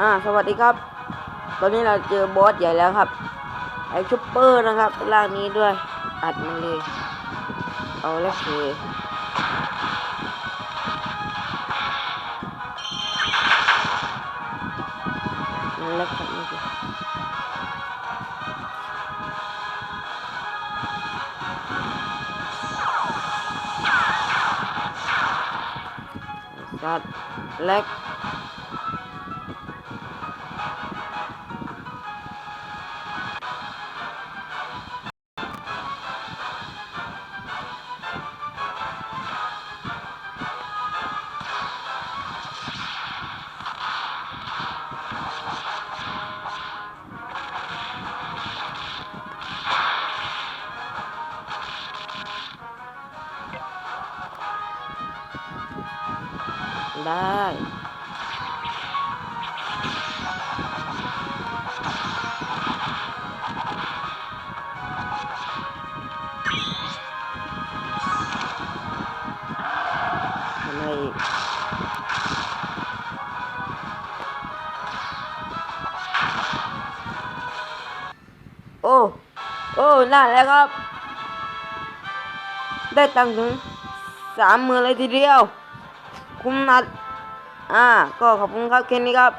อ่า สวัสดีครับ ตอนนี้เราเจอบอสใหญ่แล้วครับ ไอชุปเปอร์นะครับล่างนี้ด้วย อัดมันเลย เอาแล้วเคเล็กครับนี่สิสัตว์เล็ก ได้ทำไมอีกโอ้ โอ้นั่นแล้วครับ ได้ตังค์ถึงสามหมื่นเลยทีเดียว คุ้มนัด อ่า ก็ขอบคุณครับแค่นี้ครับ